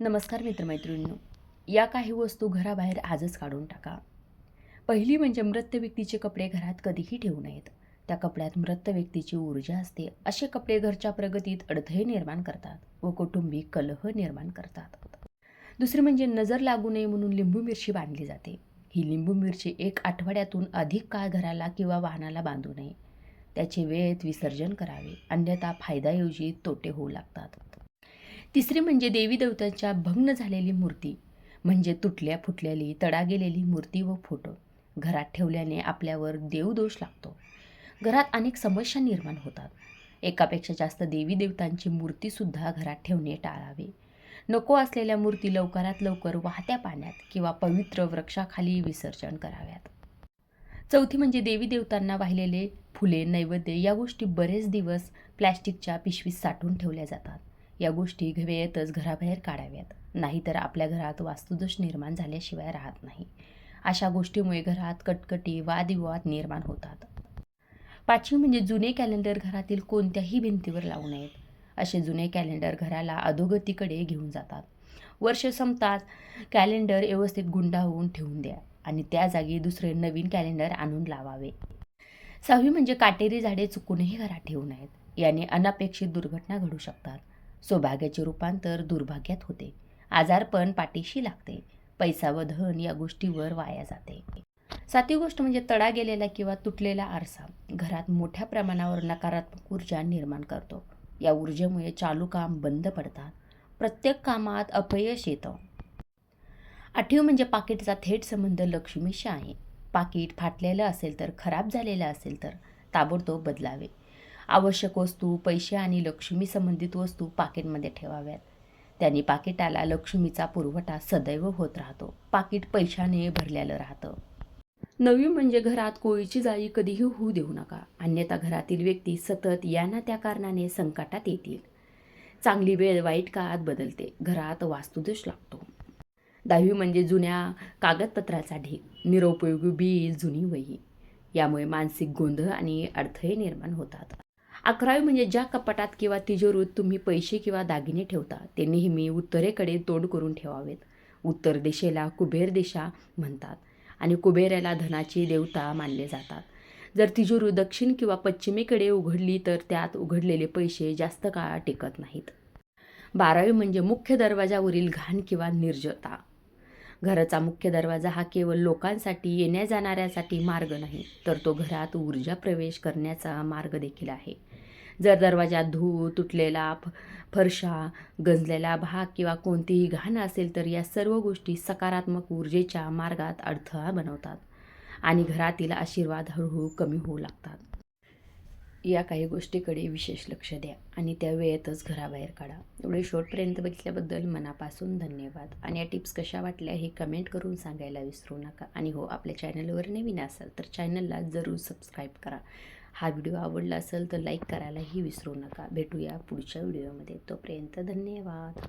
नमस्कार मित्रमैत्रिणींनो. या काही वस्तू घराबाहेर आजच काढून टाका. पहिली म्हणजे मृत व्यक्तीचे कपडे घरात कधीही ठेवू नयेत. त्या कपड्यात मृत व्यक्तीची ऊर्जा असते. असे कपडे घरच्या प्रगतीत अडथळे निर्माण करतात व कौटुंबिक कलह निर्माण करतात. दुसरे म्हणजे नजर लागू नये म्हणून लिंबू मिरची बांधली जाते. ही लिंबू मिरची एक आठवड्यातून अधिक काळ घराला किंवा वाहनाला बांधू नये. त्याचे वेळेत विसर्जन करावे. अन्यथा फायद्याऐवजी तोटे होऊ लागतात. तिसरी म्हणजे देवी देवतांच्या भग्न झालेली मूर्ती. म्हणजे तुटल्या फुटलेली तडा गेलेली मूर्ती व फोटो. घरात ठेवल्याने आपल्यावर देवदोष लागतो. घरात अनेक समस्या निर्माण होतात. एकापेक्षा जास्त देवी देवतांची मूर्तीसुद्धा घरात ठेवणे टाळावे. नको असलेल्या मूर्ती लवकरात लवकर वाहत्या पाण्यात किंवा पवित्र वृक्षाखाली विसर्जन कराव्यात. चौथी म्हणजे देवी देवतांना वाहिलेले फुले नैवेद्य या गोष्टी बरेच दिवस प्लॅस्टिकच्या पिशवीत साठवून ठेवल्या जातात. या गोष्टी वेळेतच घराबाहेर काढाव्यात. नाहीतर आपल्या घरात वास्तुदोष निर्माण झाल्याशिवाय राहत नाही. अशा गोष्टीमुळे घरात कटकटी वादविवाद निर्माण होतात. पाचवी म्हणजे जुने कॅलेंडर घरातील कोणत्याही भिंतीवर लावू नयेत. असे जुने कॅलेंडर घराला अधोगतीकडे घेऊन जातात. वर्ष संपतात कॅलेंडर व्यवस्थित गुंडाळून ठेवून द्या आणि त्या जागी दुसरे नवीन कॅलेंडर आणून लावावे. सहावी म्हणजे काटेरी झाडे चुकूनही घरात ठेवू नयेत. याने अनपेक्षित दुर्घटना घडू शकतात. सौभाग्याचे रूपांतर दुर्भाग्यात होते. आजारपण पाठीशी लागते. पैसा व धन या गोष्टीवर वाया जाते. सातवी गोष्ट म्हणजे तडा गेलेला किंवा तुटलेला आरसा. घरात मोठ्या प्रमाणावर नकारात्मक ऊर्जा निर्माण करतो. या ऊर्जेमुळे चालू काम बंद पडतात. प्रत्येक कामात अपयश येतं. आठवी म्हणजे पाकिटचा थेट संबंध लक्ष्मीशी आहे. पाकिट फाटलेलं असेल तर खराब झालेलं असेल तर ताबडतोब बदलावे. आवश्यक वस्तू पैसे आणि लक्ष्मी संबंधित वस्तू पाकिटमध्ये ठेवाव्यात. त्यांनी पाकिटाला लक्ष्मीचा पुरवठा सदैव होत राहतो. पाकिट पैशाने भरलेलं राहतं. नवी म्हणजे घरात कोळीची जाळी कधीही होऊ देऊ नका. अन्यथा घरातील व्यक्ती सतत या ना त्या कारणाने संकटात येतील. चांगली वेळ वाईट काळात बदलते. घरात वास्तुदोष लागतो. दहावी म्हणजे जुन्या कागदपत्राचा ढीक निरुपयोगी बिल जुनी वही. यामुळे मानसिक गोंधळ आणि अडथळे निर्माण होतात. अकरावी म्हणजे ज्या कपाटात किंवा तिजोरीत तुम्ही पैसे किंवा दागिने ठेवता ते नेहमी उत्तरेकडे तोंड करून ठेवावेत. उत्तर दिशेला कुबेर दिशा म्हणतात आणि कुबेराला धनाची देवता मानले जातात. जर तिजोरी दक्षिण किंवा पश्चिमेकडे उघडली तर त्यात उघडलेले पैसे जास्त काळ टिकत नाहीत. बारावी म्हणजे मुख्य दरवाजावरील घाण किंवा निर्जता. घराचा मुख्य दरवाजा हा केवळ लोकांसाठी येण्या जाणाऱ्यासाठी मार्ग नाही तर तो घरात ऊर्जा प्रवेश करण्याचा मार्ग देखील आहे. जर दरवाजा धूळ तुटलेला फ फरशा गंजलेला भाग किंवा कोणतीही घाण असेल तर या सर्व गोष्टी सकारात्मक ऊर्जेच्या मार्गात अडथळा बनवतात आणि घरातील आशीर्वाद हळूहळू कमी होऊ लागतात. या काही गोष्टीकडे विशेष लक्ष द्या आणि त्या वेळेतच घराबाहेर काढा. एवढे शॉर्टपर्यंत बघितल्याबद्दल मनापासून धन्यवाद. आणि या टिप्स कशा वाटल्या हे कमेंट करून सांगायला विसरू नका. आणि हो आपल्या चॅनलवर नवीन असाल तर चॅनलला जरूर सबस्क्राईब करा. हा व्हिडिओ आवडला असेल तर लाईक करायलाही विसरू नका. भेटूया पुढच्या व्हिडिओमध्ये. तोपर्यंत धन्यवाद.